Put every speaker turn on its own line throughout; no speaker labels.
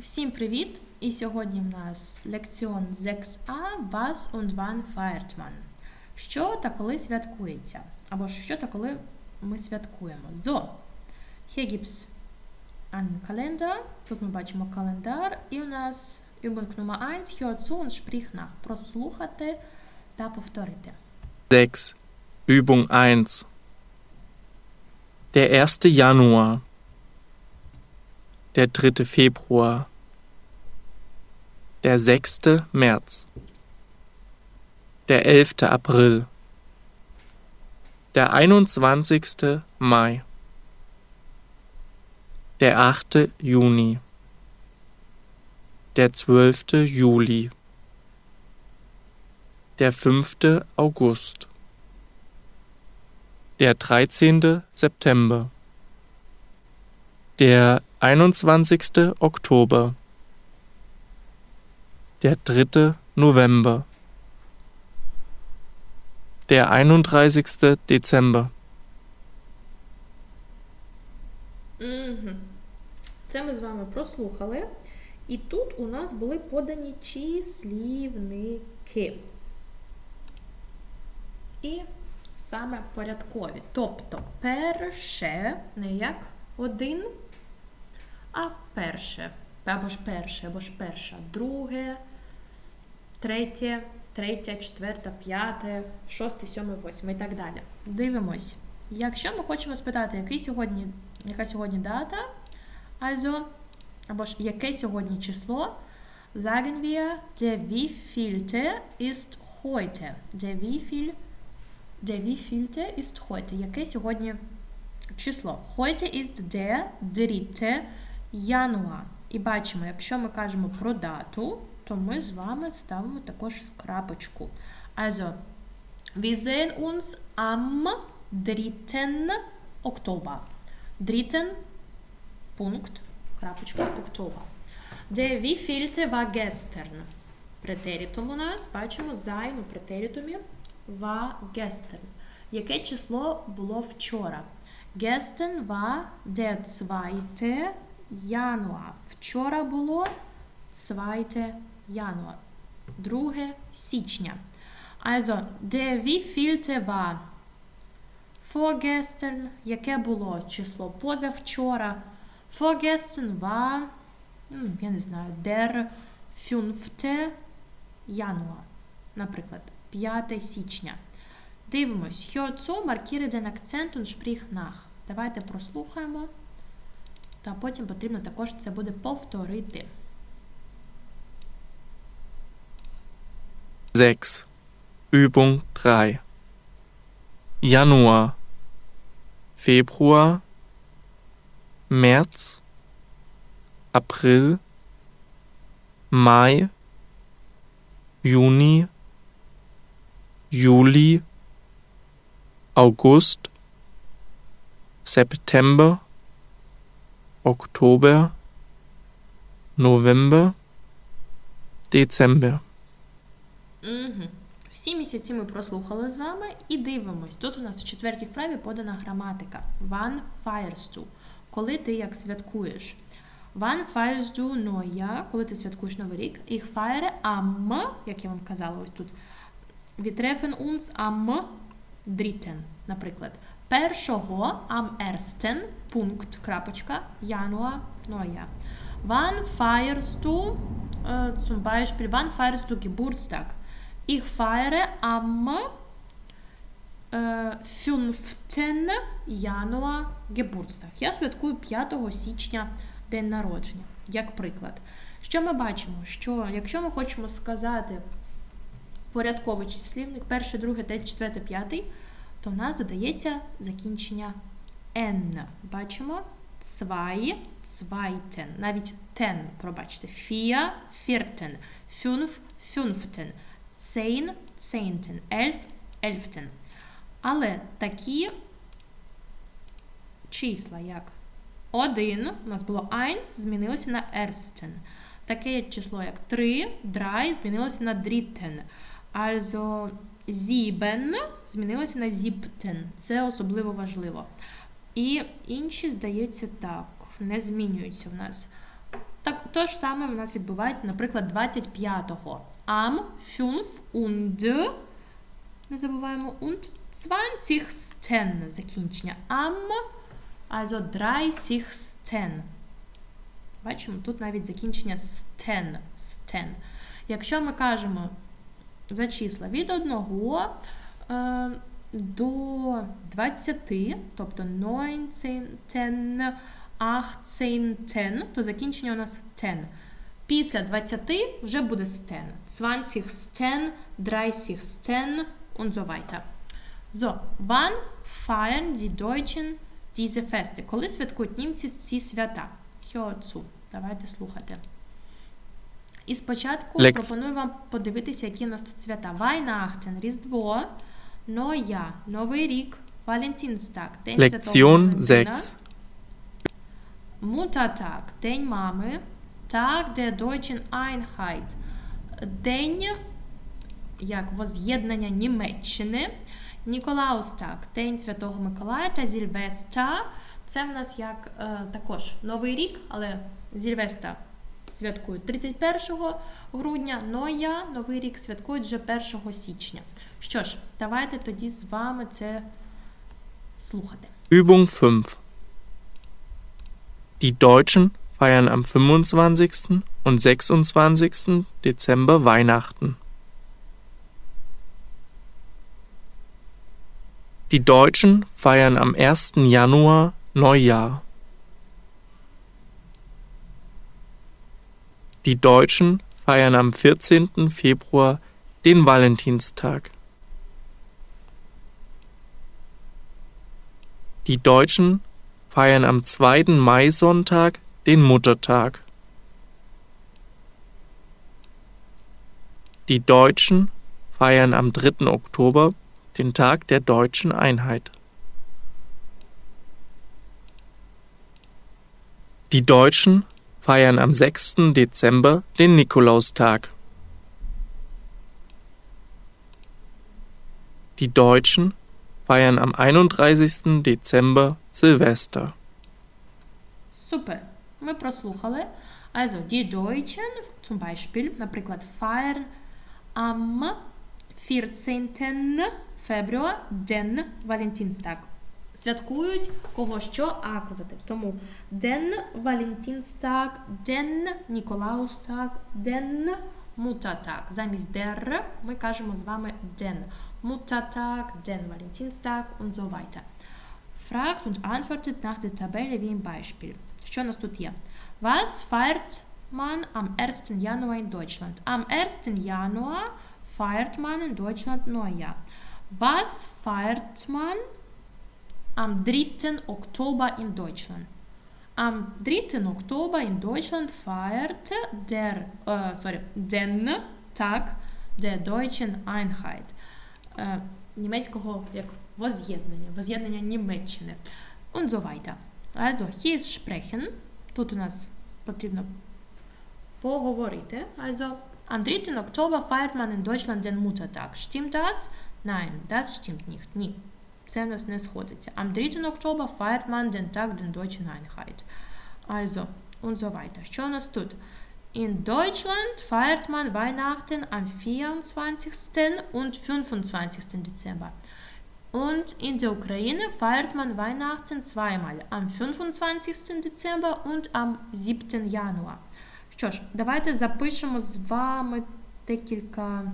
Всім привіт! І сьогодні в нас лекціон 6a Was und wann feiert? Що та коли святкується? Або що та коли ми святкуємо? So, hier gibt's einen Kalender. Тут ми бачимо календар. І у нас Übung номер 1. Hör zu. Прослухати та повторити.
6. Übung 1. Der 1. Januar. Der 3. Februar. Der 6. März. Der 11. April. Der 21. Mai. Der 8. Juni. Der 12. Juli. Der 5. August. Der 13. September. Der 21. Oktober. Der 3. November. Der 31. Dezember.
Угу. Це ми з вами прослухали. І тут у нас були подані числівники. І саме порядкові. Тобто перше, не як один, а перше. Або ж перше, або ж перша, друге, третє, третє, четверте, п'яте, шосте, сьоме, восьме і так далі. Дивимось. Якщо ми хочемо спитати, який сьогодні, яка сьогодні дата, also, або ж яке сьогодні число, sagen wir, der wievielte ist heute. Der wieviel, der wievielte ist heute. Яке сьогодні число? Heute ist der 3 Januar. І бачимо, якщо ми кажемо про дату, то ми з вами ставимо також крапочку. Also, wir sehen uns am 3. Oktober. 3. Punkt, крапочка, Oktober. Der wievielte war gestern? Претерітум у нас, бачимо, sein у претерітумі war gestern. Яке число було вчора? Gestern war der 2. Januar. Вчора було 2. Januar. 2 січня. Also, der wievielte war vorgestern, яке було число позавчора. Vorgestern war, м, я не знаю, der 5. Januar, наприклад, 5 січня. Дивимось. Den Akzent und sprich nach. Давайте прослухаємо. Та потім потрібно також це буде повторити.
6. Übung 3. Januar. Februar. März. April. Mai. Juni. Juli. August. September. Oktober. November. Dezember.
Угу. Всі місяці ми прослухали з вами і дивимось. Тут у нас в четвертій вправі подана граматика. Wann feierst du? Коли ти як святкуєш. Wann feierst du? Коли ти святкуєш Новий рік. Ich feiere am, як я вам казала ось тут. Wir treffen uns am 3, наприклад. Першого am 1, пункт, крапочка, Januar, Neujahr. Wann feierst du, äh, zum Beispiel, wann feierst du Geburtstag? Ich feiere am äh, 5. Januar Geburtstag. Я святкую 5 січня день народження, як приклад. Що ми бачимо? Що якщо ми хочемо сказати порядковий числівник, перший, другий, третій, четвертий, п'ятий, то в нас додається закінчення N. Бачимо? Zwei, zweiten. Навіть ten, пробачте. Vier, vierten. Fünf, fünften. Zehn, zehnten. Elf, elften. Але такі числа, як 1, у нас було 1, змінилося на ersten. Таке число, як 3, drei, змінилося на dritten. Also sieben змінилося на siebten. Це особливо важливо. І інші, здається, так, не змінюються в нас. так, то ж саме в нас відбувається, наприклад, 25-го. Am 5 und, не забуваємо und, 20 закінчення. Am, also 30 Бачимо, тут навіть закінчення стен, стен. Якщо ми кажемо за числа від 1 е, до 20, тобто 19, 10, 18, то закінчення у нас 10. Після 20 вже буде стен. 20 стен, 30 стен und so weiter. So, wann feiern die Deutschen diese Feste? Коли святкують німці ці свята? Хьоцу. Давайте слухати. І спочатку
Лекц-
пропоную вам подивитися, які у нас тут свята. Weihnachten, Різдво, Neujahr, Новий рік, Валентинстаг, День Святого
Lektion
Валентина,
6.
Muttertag, День мами, Tag der Deutschen Einheit, День як воз'єднання Німеччини, Ніколаустаг, День Святого Миколая та Зільвеста. Це в нас як е, також Новий рік, але Зільвеста святкують 31 грудня, Ноя Новий рік святкують вже 1 січня. Що ж, давайте тоді з вами це слухати.
Übung 5. Die Deutschen feiern am 25. und 26. Dezember Weihnachten. Die Deutschen feiern am 1. Januar Neujahr. Die Deutschen feiern am 14. Februar den Valentinstag. Die Deutschen feiern am 2. Maisonntag den Muttertag. Die Deutschen feiern am 3. Oktober den Tag der deutschen Einheit. Die Deutschen feiern am 6. Dezember den Nikolaustag. Die Deutschen feiern am 31. Dezember Silvester.
Супер. Ми прослухали. Also, die Deutschen, zum Beispiel, наприклад, feiern am 14. Februar den Valentinstag. Святкують кого що акузатив. Тому den Valentinstag, den Nikolaustag, den Muttertag. Замість der ми кажемо з вами den. Muttertag, den Valentinstag und so weiter. Fragt und antwortet nach der Tabelle wie im Beispiel. Що у нас тут є? Was feiert man am 1. Januar in Deutschland? Am 1. Januar feiert man in Deutschland Neujahr. Was feiert man am 3. Oktober in Deutschland? Am 3. Oktober in Deutschland feiert der, äh, sorry, den Tag der deutschen Einheit. Е, німецького як воз'єднання, воз'єднання Німеччини. Und so weiter. Also, hier ist sprechen. Тут у нас потрібно поговорити. Also, am 3. Oktober feiert man in Deutschland den Muttertag. Stimmt das? Nein, das stimmt nicht. Ні. Це в нас не сходиться. Am 3. Oktober feiert man den Tag der deutschen Einheit. Also, und so weiter. Що у нас тут? In Deutschland feiert man Weihnachten am 24. und 25. Dezember. Und in der Ukraine feiert man Weihnachten zweimal, am 25. Dezember und am 7. Januar. Що ж, давайте запишемо з вами декілька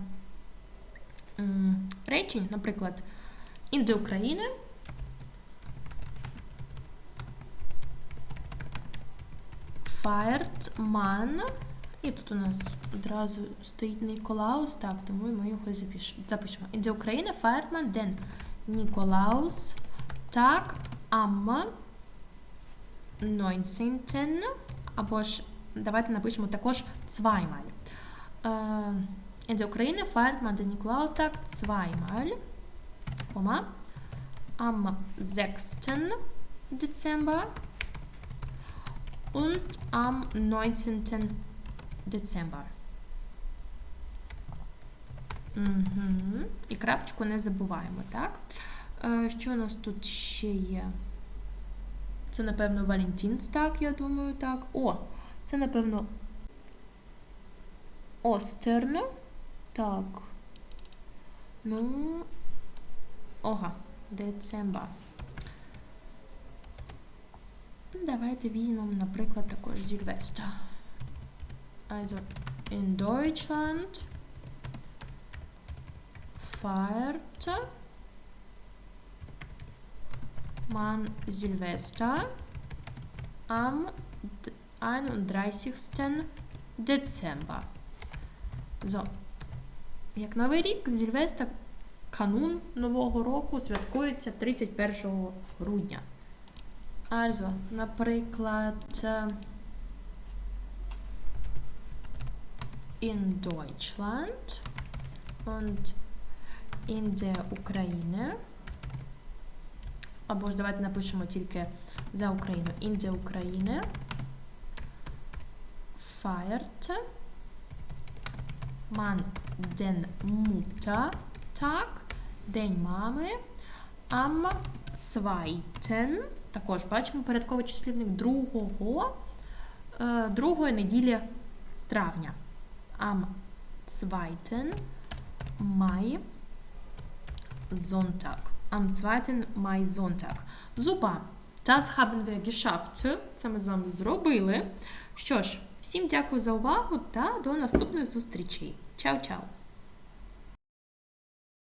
м, речень, наприклад, in der Ukraine feiert man і тут у нас одразу стоїть Ніколаус, так, тому ми його запиш- запишемо. In der Ukraine feiert man den Nikolaus Tag am 19. Або ж давайте напишемо також zweimal. Е, In der Ukraine feiert man den Nikolaustag zweimal, Komma, am 6. Dezember und am 19. Dezember. Угу. І крапочку не забуваємо, так? Е, що у нас тут ще є? Це, напевно, Валентинстаг, я думаю, так. О, Це, напевно, Остерн. Так. Ну. Ога, децембр. Давайте візьмемо, наприклад, також Сильвестр. Also, in Deutschland feiert man Silvester am 31. Dezember. So. Як Новий рік, Сильвестр, канун Нового року святкується 31 грудня. Also, наприклад, е, in Deutschland und in der Ukraine. Або ж давайте напишемо тільки за Україну. In der Ukraine feiert man den Muttertag, День мами, am 2. Також бачимо порядковий числівник другого, е, другої неділі травня. Am 2. Mai Sonntag. Am 2. Mai Sonntag. Super. Das haben wir geschafft. Це ми з вами зробили. Що ж, всім дякую за увагу та до наступних зустрічей. Чао-чао!